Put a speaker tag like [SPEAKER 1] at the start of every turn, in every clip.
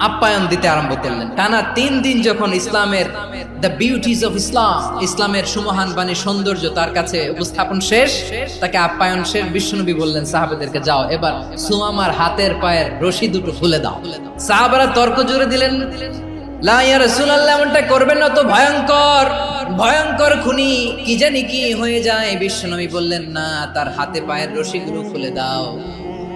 [SPEAKER 1] আপ্যায়ন দিতে আরম্ভ করলেন। টানা তিন দিন যখন ইসলামের দ্য বিউটিজ অফ ইসলাম ইসলামের সুমহান বাণী, সৌন্দর্য তার কাছে উপস্থাপন শেষ, তাকে আপ্যায়ন শেষ, বিশ্বনবী বললেন, সাহাবেদেরকে যাও, এবার সুমামার হাতের পায়ের রশি দুটো খুলে দাও। সাহাবারা তর্ক জুড়ে দিলেন করবেন না তো ভয়ঙ্কর ভয়ঙ্কর খুনি, কি কি হয়ে যায়? বিশ্বনবী বললেন, না, তার হাতে পায়ের রশিগুলো খুলে দাও।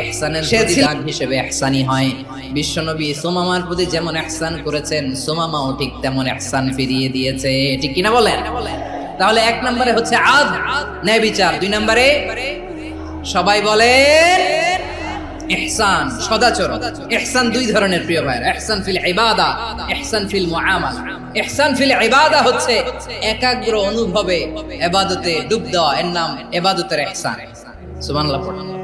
[SPEAKER 1] এহসানের প্রতিদান হিসেবে এহসানি হয়। বিশ্বনবী সোমামার প্রতি যেমন এহসান করেছেন সোমামাও ঠিক তেমন এহসান ফিরিয়ে দিয়েছে। ঠিক কিনা বলেন? তাহলে এক নম্বরে হচ্ছে আদ ন্যায় বিচার। দুই নম্বরে সবাই বলেন ইহসান সদাচরণ। ইহসান দুই ধরনের প্রিয় ভাই ইহসান ফিল ইবাদা ইহসান ফিল মুআমালা। ইহসান ফিল ইবাদা হচ্ছে একাগ্র অনুভবে ইবাদতে ডুব দেওয়া। এর নাম ইবাদতের ইহসান। সুবহানাল্লাহ পড়ুন।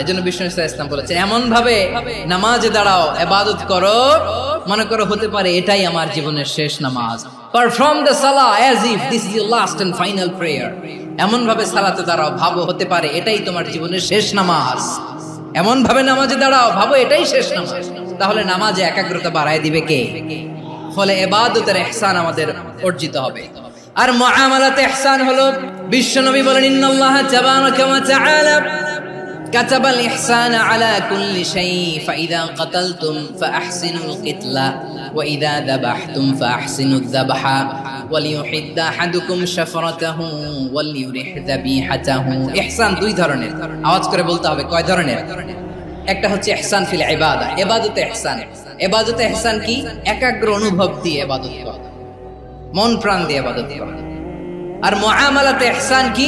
[SPEAKER 1] এই জন্য বিষ্ণু ইসলাম বলেছে নামাজে দাঁড়াও, এবাদত করো, মনে করো হতে পারে এটাই আমার জীবনের শেষ নামাজ। পারফর্ম দ্য সালা as if this is last final prayer সালাতে দাঁড়াও, ভাবো হতে পারে এটাই তোমার জীবনের শেষ নামাজ। নামাজে দাঁড়াও, ভাবো এটাই শেষ নামাজ। তাহলে নামাজে একাগ্রতা বাড়ায় দিবে কে? ফলে এবাদতের ইহসান আমাদের অর্জিত হবে। আর মুআমালাতে ইহসান হলো, বিশ্বনবী বলেন, ইন্নাল্লাহা তাআলা। كتب الإحسان على كل شيء فإذا قتلتم فأحسنوا القتلة وإذا ذبحتم فأحسنوا الذبح وليحد أحدكم شفرته وليرح ذبيحته إحسان দুই ধরনের আওয়াজ করে বলতে হবে কয় ধরনের একটা হচ্ছে ইহসান ফিল ইবাদা ইবাদতে ইহসান ইবাদতে ইহসান কি একাগ্র অনুভব দিয়ে ইবাদত করা মন প্রাণ দিয়ে ইবাদত করা আর মুআমালাতে ইহসান কি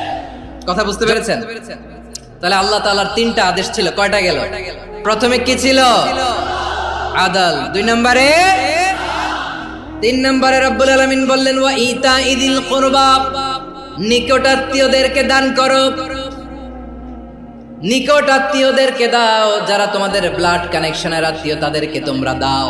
[SPEAKER 1] কথা বুঝতে পেরেছেন? তাহলে আল্লাহ তাআলার তিনটা আদেশ ছিল। কয়টা গেল? প্রথমে কি ছিল? আদাল। দুই নম্বরে? তিন নম্বরে রব্বুল আলামিন বললেন, ওয়া ইতা ইদিল কুরবা। নিকটাত্মীয়দেরকে দান করো। নিকট আত্মীয়দেরকে দাও, যারা তোমাদের ব্লাড কানেকশনের আত্মীয়, তাদেরকে তোমরা দাও।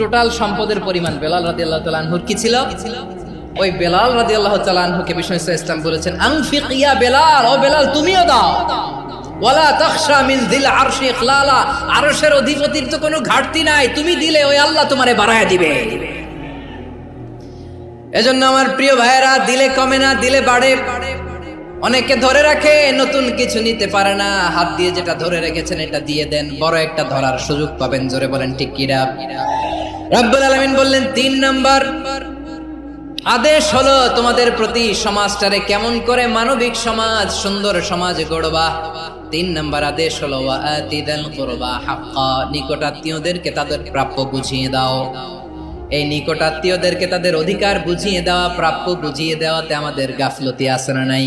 [SPEAKER 1] টোটাল সম্পদের পরিমাণ, বেলাল রাদি আল্লাহ তালানহুর কি ছিল? ওই বেলাল রাদি আল্লাহ তালানহুকে বিষ্ণু ইসলাম বলেছেন আংফিক ইয়া বেলাল, ও বেলাল, তুমিও দাও। নতুন কিছু নিতে পারে না, হাত দিয়ে যেটা ধরে রেখেছেন, এটা দিয়ে দেন। বড় একটা ধরার সুযোগ পাবেন, জোরে বলেন, ঠিক কিরা রব্বুল আলামিন বললেন, তিন নাম্বার, আদেশ হলো তোমাদের প্রতি সমাজটারে কেমন করে মানবিক সমাজ, সুন্দর সমাজ গড়বা। তিন নাম্বার আদেশ হলো ওয়াতিদাল কুরবা হাক্কা, নিকটাত্মীয়দেরকে তাদের প্রাপ্য বুঝিয়ে দাও। এই নিকটাত্মীয়দেরকে তাদের অধিকার বুঝিয়ে দেওয়া, প্রাপ্য বুঝিয়ে দেওয়াতে আমাদের গাফলতি আছে না নাই?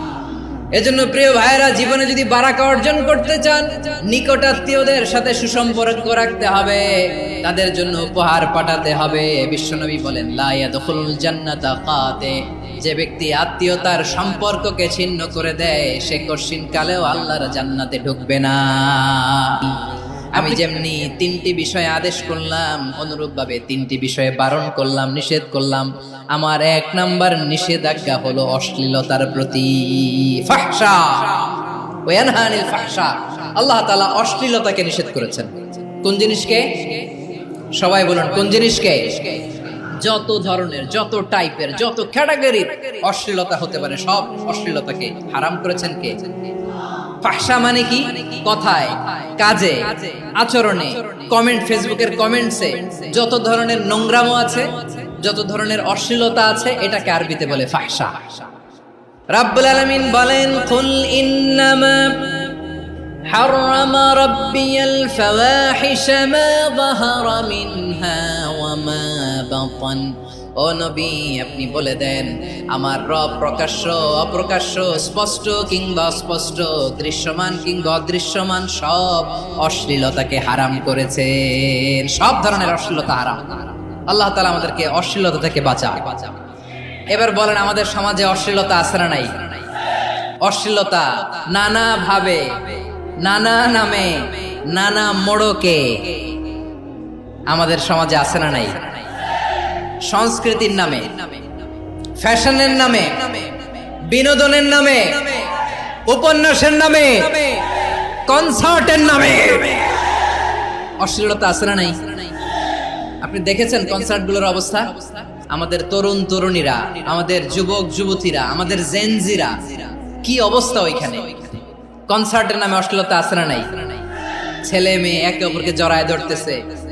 [SPEAKER 1] এজন্য প্রিয় ভাইরা জীবনে যদি বারাকা অর্জন করতে চান, নিকটাত্মীয়দের সাথে সুসম্পর্ক রাখতে হবে। তাদের জন্য উপহার পাঠাতে হবে। বিশ্বনবী বলেন লাইয়া দখুল জান্নাতা কাতে। যে ব্যক্তি আত্মীয়তার সম্পর্ককে ছিন্ন করে দেয়, সে কশিন কালেও আল্লাহর জান্নাতে ঢুকবে না। আমি যেমনি তিনটি বিষয়ে আদেশ করলাম, অনুরূপভাবে তিনটি বিষয়ে বারণ করলাম, নিষেধ করলাম, আমার এক নাম্বার নিষেধাজ্ঞা হলো অশ্লীলতার প্রতি। আল্লাহ তাআলা অশ্লীলতাকে নিষেধ করেছেন। কোন জিনিসকে? সবাই বলুন, কোন জিনিসকে? যত ধরনের, যত টাইপের, যত ক্যাটাগরির অশ্লীলতা হতে পারে, সব অশ্লীলতাকে হারাম করেছেন কে? ফাহসা মানে কি কথায় কাজে আচরণে কমেন্ট ফেসবুকের কমেন্টসে যত ধরনের নোংরামো আছে যত ধরনের অশ্লীলতা আছে এটাকে আরবিতে বলে ফাহসা রাব্বুল আলামিন বলেন কুল ইন্নামা حرم ربي الفواحش ما ظهر منها وما بطن ও নবী, আপনি বলে দেন, আমার রব প্রকাশ্য, অপ্রকাশ্য, স্পষ্ট কিংবা অস্পষ্ট, দৃশ্যমান কিংবা অদৃশ্যমান, সব অশ্লীলতাকে হারাম করেছেন। সব ধরনের অশ্লীলতা হারাম। আল্লাহ তাআলা আমাদেরকে অশ্লীলতা থেকে বাঁচা এবার বলেন, আমাদের সমাজে অশ্লীলতা না নাই? অশ্লীলতা নানা ভাবে নানা নামে, নানা মোড়কে আমাদের সমাজে আছে না নাই? সংস্কৃতির নামে, ফ্যাশনের নামে, বিনোদনের নামে, উপন্যাসের নামে, কনসার্টের নামে। অশ্লীলতা আছে না নাই? আপনি দেখেছেন কনসার্টগুলোর অবস্থা? আমাদের তরুণ তরুণীরা, আমাদের যুবক যুবতীরা, আমাদের জেনজিরা কি অবস্থা ওইখানে? কনসার্টের নামে অশ্লীলতা আছে না নাই? ছেলে মেয়ে একে অপরকে জড়ায় ধরতেছে।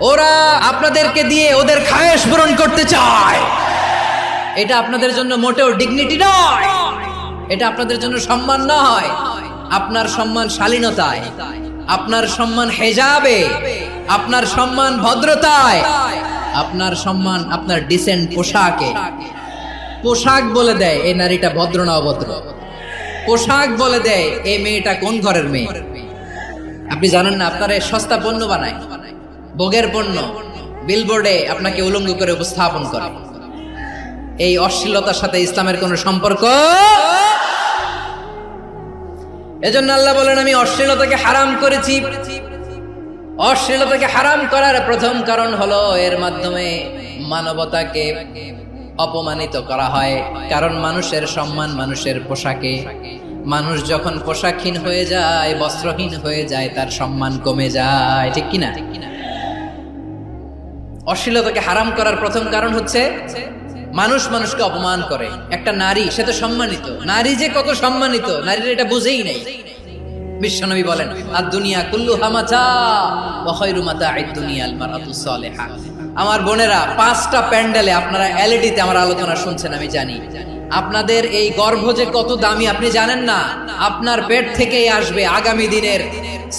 [SPEAKER 1] ওরা আপনাদেরকে দিয়ে ওদের খায়েশ পূরণ করতে চায়। এটা আপনাদের জন্য মোটেও ডিগনিটি নয়। এটা আপনাদের জন্য সম্মান নয়। আপনার সম্মান শালীনতায়। আপনার সম্মান হেজাবে। আপনার সম্মান ভদ্রতায়। আপনার সম্মান আপনার ডিসেন্ট পোশাকে। পোশাক বলে দেয়, এই নারীটা ভদ্র না অভদ্র? পোশাক বলে দেয়, এই মেয়েটা কোন ঘরের মেয়ে? আপনি জানেন না, আপনারা সস্তা পণ্য বানায়। ভোগের পণ্য বিলবোর্ডে আপনাকে উলঙ্গ করে উপস্থাপন করে। এই অশ্লীলতার সাথে ইসলামের কোনো সম্পর্ক? এজন্য আল্লাহ বলেন, আমি অশ্লীলতাকে হারাম করেছি। অশ্লীলতাকে হারাম করার প্রথম কারণ হলো, এর মাধ্যমে মানবতাকে অপমানিত করা হয়। কারণ মানুষের সম্মান মানুষের পোশাকে। মানুষ যখন পোশাকহীন হয়ে যায়, বস্ত্রহীন হয়ে যায়, তার সম্মান কমে যায়। ঠিক কিনা? অশ্লীলতাকে হারাম করার প্রথম কারণ হচ্ছে মানুষ মানুষকে অপমান করে। একটা নারী, সে তো সম্মানিত। নারী যে কত সম্মানিত, নারীর এটা বুঝেই নেই। বিশ্বনবী বলেন আর দুনিয়া কুল্লু হামাচা আমার বোনেরা, পাঁচটা প্যান্ডেলে আপনারা এলইডিতে আমার আলোচনা শুনছেন, আমি জানি। আপনাদের এই গর্ভ যে কত দামি, আপনি জানেন না? আপনার পেট থেকেই আসবে আগামী দিনের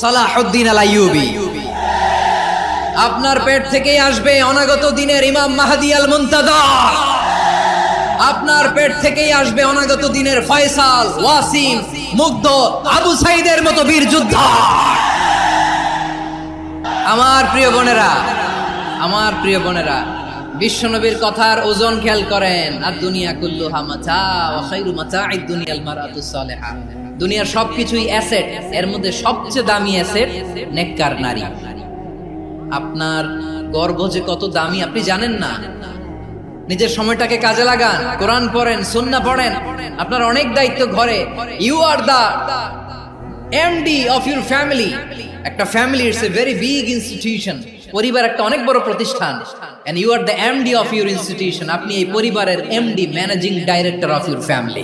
[SPEAKER 1] সালাহুদ্দিন আল আইয়ুবী আপনার পেট থেকেই আসবে অনাগত দিনের ইমাম মাহাদি আল মুনতাদা আপনার পেট থেকেই আসবে অনাগত দিনের ফয়সাল, ওয়াসিম, মুগ্ধ, আবু সাইদের মতো বীর যোদ্ধা। আমার প্রিয় বোনেরা, আমার প্রিয় বোনেরা, বিশ্বনবীর কথার ওজন খেয়াল করেন। আর দুনিয়া কুল্লু হামাচা দুনিয়াল দুনিয়ার সবকিছুই অ্যাসেট, এর মধ্যে সবচেয়ে দামি অ্যাসেট নেককার নারী। আপনার গর্ভ যে কত দামি, আপনি জানেন না? নিজের সময়টাকে কাজে লাগান, কোরআন পড়েন সুন্না পড়েন। আপনার অনেক দায়িত্ব ঘরে। You are the MD of your family একটা family it's a very big institution পরিবার একটা অনেক বড় প্রতিষ্ঠান। And you are the MD of your institution আপনি এই পরিবারের MD managing director of your family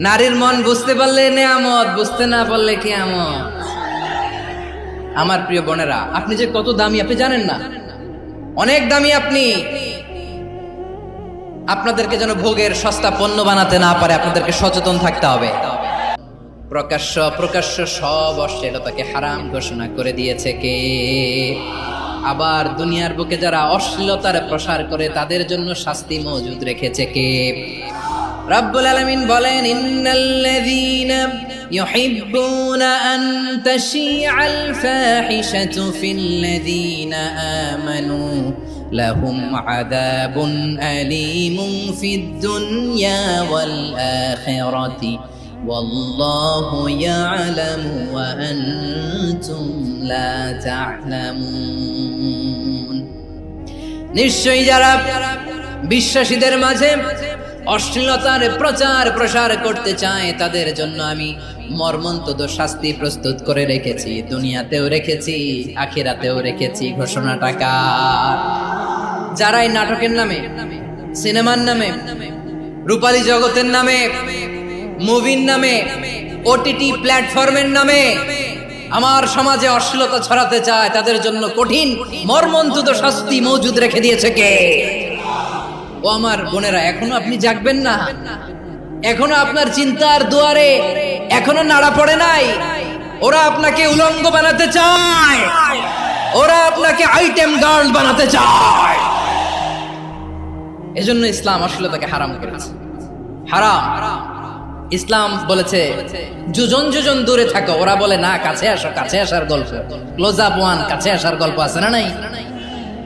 [SPEAKER 1] নারীর মন বুঝতে পারলে নেয়ামত, বুঝতে না পারলে কেয়ামত। আমার প্রিয় বোনেরা, আপনি যে কত দামি, আপনি জানেন না? অনেক দামি আপনি। আপনাদেরকে যেন ভোগের সস্তা পণ্য বানাতে না পারে, আপনাদেরকে সচেতন থাকতে হবে। প্রকাশ্য প্রকাশ্য সব অশ্লীলতাকে হারাম ঘোষণা করে দিয়েছে কে? আবার দুনিয়ার বুকে যারা অশ্লীলতার প্রসার করে, তাদের জন্য শাস্তি মজুদ রেখেছে কে? রব্বুল আলামিন বলেন ইন্নাল্লাযীনা ইউহিব্বুনা আন তাশিআল ফাহিশাতু ফিল্লাযীনা আমানু লাহুম আযাবুন আলীমুন ফিদ দুনিয়া ওয়াল আখিরাতি والله يعلم وأنتم لا تعلمون নিশ্চয়ই যারা বিশ্বাসীদের মাঝে অশ্লীলতার প্রচার প্রসার করতে চায়, তাদের জন্য আমি মর্মন্তদ শাস্তি প্রস্তুত করে রেখেছি, দুনিয়াতেও রেখেছি, আখিরাতেও রেখেছি ঘোষণা টাকা। যারা এই নাটকের নামে, সিনেমার নামে, রূপালী জগতের নামে, মুভির নামে, ওটিটি প্ল্যাটফর্মের নামে আমার সমাজে অশ্লীলতা ছড়াতে চায়, তাদের জন্য কঠিন, মর্মন্তুদ শাস্তি মজুদ রেখে দিয়েছে কে? ও আমার বোনেরা, এখনও আপনি জাগবেন না। এখনও আপনার চিন্তার দুয়ারে এখনও নাড়া পড়ে নাই। ওরা আপনাকে উলঙ্গ বানাতে চায়। ওরা আপনাকে আইটেম গার্ল বানাতে চায়। এজন্য ইসলাম আসলে তাকে হারাম করেছে। হারাম। ইসলাম বলেছে, যোজন যোজন দূরে থাকো। ওরা বলে, না, কাছে আসো, কাছে আসার গল্প। ক্লোজ আপ ওয়ান কাছে আসার গল্প আছে না নাই?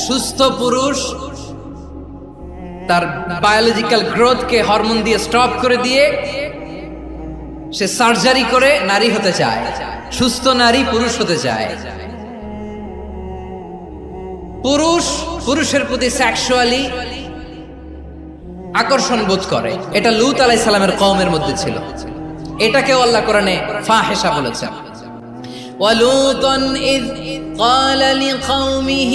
[SPEAKER 1] সুস্থ পুরুষ তার বায়োলজিক্যাল গ্রোথকে হরমোন দিয়ে স্টপ করে দিয়ে সে সার্জারি করে নারী হতে চায় সুস্থ নারী পুরুষ হতে চায় পুরুষ পুরুষের প্রতি সেক্সুয়ালি আকর্ষণ বোধ করে এটা লুত আলাই সালামের কওমের মধ্যে ছিল এটাকেও আল্লাহ কোরআনে ফাহেসা বলেছেন ولوطا إذ قال لقومه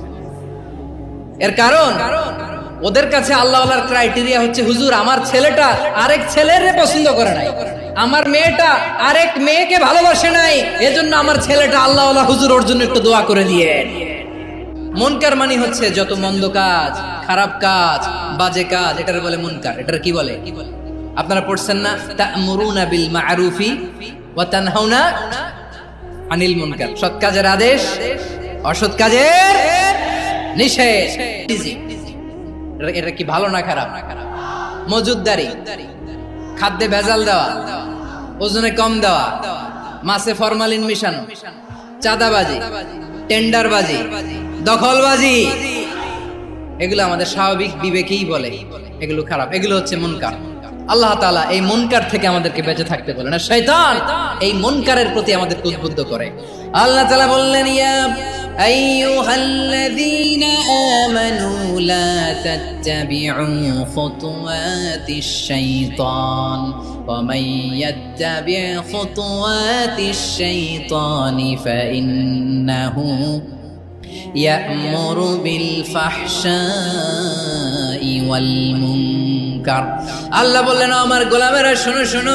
[SPEAKER 1] এর কারণ, ওদের কাছে আল্লাহওয়ালার ক্রাইটেরিয়া হচ্ছে, হুজুর, আমার ছেলেটা আরেক ছেলের পছন্দ করে নাই। আমার মেয়েটা আরেক মেয়েকে ভালোবাসে নাই। এজন্য আমার ছেলেটা আল্লাহওয়ালা হুজুর ওর জন্য একটু দোয়া করে দিয়ে মনকার মানে হচ্ছে, যত মন্দ কাজ, খারাপ কাজ, বাজে কাজ, এটার বলে মনকার। এটার কি বলে? আপনারা পড়ছেন না? তা'মুরুনা বিল মা'রুফি ওয়া তানহাউনা আনিল মুনকার। সৎ কাজের আদেশ, অসৎ কাজের এটা- কি ভালো না খারাপ? মজুদদারি খাদ্যে ভেজাল দেওয়া। ওজনে কম দেওয়া। মাছে ফরমালিন চাঁদাবাজি। টেন্ডারবাজি দখলবাজি। এগুলো আমাদের স্বাভাবিক বিবেকেই বলে। এগুলো খারাপ। এগুলো হচ্ছে মুনকার। আল্লাহ তাআলা এই মুনকার থেকে আমাদেরকে বেঁচে থাকতে বলেন। আর শয়তান এই মুনকারের প্রতি আমাদেরকে উদ্বুদ্ধ করে। আল্লাহ তাআলা বললেন, ইয়া আইয়ুহাল্লাযীনা আমানু লা তাত্তাবি'উ খুতুওয়াতিশ শাইতান ওয়া মান ইয়াত্তাবি' খুতুওয়াতিশ শাইতানি ফাইন্নাহু يأمر بالفحشاء والمنكر আল্লাহ বললেন "ও আমার গোলামেরা শোনো শোনো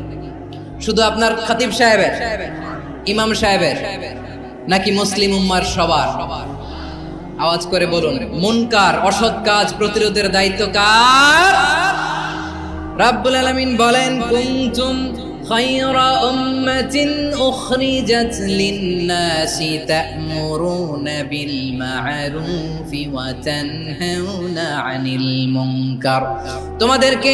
[SPEAKER 1] শুধু আপনার খাতিব সাহেবের, ইমাম সাহেবের, নাকি মুসলিম উম্মার সবার? আওয়াজ করে বলুন মুনকার অসৎ কাজ, প্রতিরোধের দায়িত্ব কার? রাব্বুল আলামিন বলেন, কুনতুম খায়রা উম্মাতিন উখরিজাত লিন-নাসি তা'মুরুনা বিল মা'রুফি ওয়া তানহাউনা 'আনিল মুনকার। তোমাদেরকে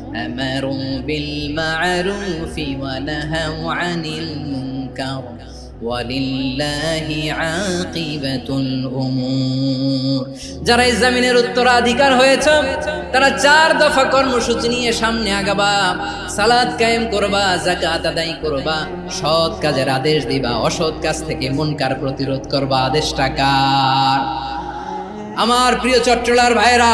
[SPEAKER 1] মা'রুফি ওয়া নাহাউ আনিল মুনকার ওয়ালিল্লাহি আকিবাতুল উমুর যারা এই জমিনের উত্তরাধিকার হয়েছে, তারা চার দফা কর্মসূচি নিয়ে সামনে আগাবা। সালাদ কায়েম করবা জাকাত আদায় করবা, সৎ কাজের আদেশ দিবা, অসৎ কাজ থেকে মুনকার প্রতিরোধ করবা। আদেশটা কার? আমার প্রিয় চট্টলার ভাইরা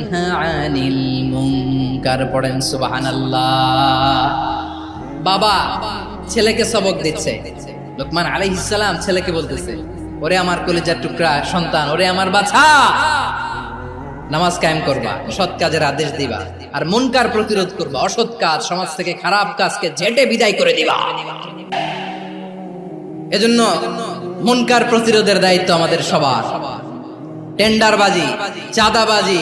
[SPEAKER 1] আনিল মুনকার পড়েন বাবা, ছেলেকে সবক দিচ্ছে। লোকমান আলাইহিস সালাম ছেলেকে বলতেছে, ওরে আমার কলিজার টুকরা সন্তান, ওরে আমার বাছা। নামাজ কায়েম করবা সৎ কাজের আদেশ দিবা, আর মুনকার প্রতিরোধ করবা, অসৎ কাজ, সমাজ থেকে খারাপ কাজকে ঝেটে বিদায় করে দিবা। এজন্য মুনকার প্রতিরোধের দায়িত্ব আমাদের সবার। টেন্ডারবাজি, চাঁদাবাজি